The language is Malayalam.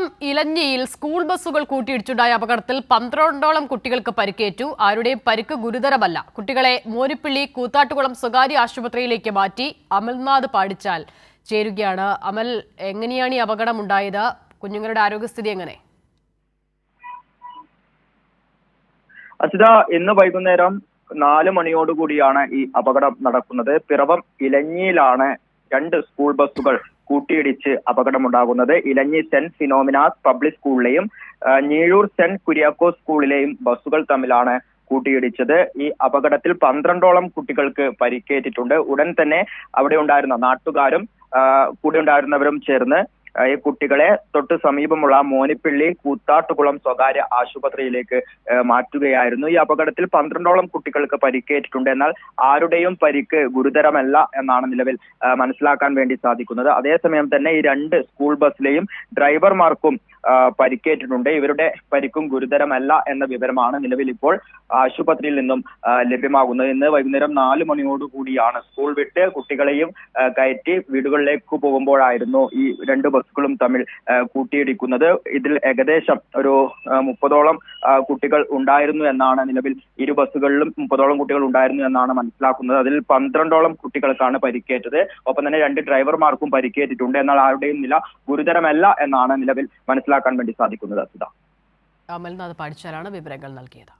പിറവം ഇലഞ്ഞിയിൽ സ്കൂൾ ബസ്സുകൾ കൂട്ടിയിടിച്ചുണ്ടായ അപകടത്തിൽ പന്ത്രണ്ടോളം കുട്ടികൾക്ക് പരിക്കേറ്റു. ആരുടെയും പരിക്ക് ഗുരുതരമല്ല. കുട്ടികളെ മോരിപ്പിള്ളി കൂത്താട്ടുകുളം സ്വകാര്യ ആശുപത്രിയിലേക്ക് മാറ്റി അമൽനാഥ് പാടിച്ചാൽ ചേരുകയാണ്. അമൽ എങ്ങനെയാണ് ഈ അപകടം ഉണ്ടായത്? കുഞ്ഞുങ്ങളുടെ ആരോഗ്യസ്ഥിതി എങ്ങനെ? അസിത ഇന്ന് വൈകുന്നേരം നാല് മണിയോടുകൂടിയാണ് ഈ അപകടം നടക്കുന്നത്. പിറവം ഇലഞ്ഞിയിലാണ് രണ്ട് സ്കൂൾ ബസ്സുകൾ കൂട്ടിയിടിച്ച് അപകടമുണ്ടാകുന്നത്. ഇലഞ്ഞി സെന്റ് ഫിനോമിനാസ് പബ്ലിക് സ്കൂളിലെയും ഞീഴൂർ സെന്റ് കുര്യാക്കോസ് സ്കൂളിലെയും ബസ്സുകൾ തമ്മിലാണ് കൂട്ടിയിടിച്ചത്. ഈ അപകടത്തിൽ പന്ത്രണ്ടോളം കുട്ടികൾക്ക് പരിക്കേറ്റിട്ടുണ്ട്. ഉടൻ തന്നെ അവിടെ ഉണ്ടായിരുന്ന നാട്ടുകാരും കൂടെ ഉണ്ടായിരുന്നവരും ചേർന്ന് ഈ കുട്ടികളെ തൊട്ട് സമീപമുള്ള മോനിപ്പിള്ളി കൂത്താട്ടുകുളം സ്വകാര്യ ആശുപത്രിയിലേക്ക് മാറ്റുകയായിരുന്നു. ഈ അപകടത്തിൽ പന്ത്രണ്ടോളം കുട്ടികൾക്ക് പരിക്കേറ്റിട്ടുണ്ട്. എന്നാൽ ആരുടെയും പരിക്ക് ഗുരുതരമല്ല എന്നാണ് നിലവിൽ മനസ്സിലാക്കാൻ വേണ്ടി സാധിക്കുന്നത്. അതേസമയം തന്നെ ഈ രണ്ട് സ്കൂൾ ബസ്സിലെയും ഡ്രൈവർമാർക്കും പരിക്കേറ്റിട്ടുണ്ട്. ഇവരുടെ പരിക്കും ഗുരുതരമല്ല എന്ന വിവരമാണ് നിലവിൽ ഇപ്പോൾ ആശുപത്രിയിൽ നിന്നും ലഭ്യമാകുന്നത്. ഇന്ന് വൈകുന്നേരം നാല് മണിയോടുകൂടിയാണ് സ്കൂൾ വിട്ട് കുട്ടികളെയും കയറ്റി വീടുകളിലേക്ക് പോകുമ്പോഴായിരുന്നു ഈ രണ്ട് ബസ്സുകളും തമ്മിൽ കൂട്ടിയിടിക്കുന്നത്. ഇതിൽ ഏകദേശം ഒരു മുപ്പതോളം കുട്ടികൾ ഉണ്ടായിരുന്നു എന്നാണ് നിലവിൽ ഇരു ബസ്സുകളിലും മുപ്പതോളം കുട്ടികൾ ഉണ്ടായിരുന്നു എന്നാണ് മനസ്സിലാക്കുന്നത്. അതിൽ പന്ത്രണ്ടോളം കുട്ടികൾക്കാണ് പരിക്കേറ്റത്. ഒപ്പം തന്നെ രണ്ട് ഡ്രൈവർമാർക്കും പരിക്കേറ്റിട്ടുണ്ട്. എന്നാൽ ആരുടെയും നില ഗുരുതരമല്ല എന്നാണ് നിലവിൽ മനസ്സിലാക്കാൻ വേണ്ടി സാധിക്കുന്നത് അസിത അമൽനാഥ് പാടിച്ചാലാണ് വിവരങ്ങൾ നൽകിയത്.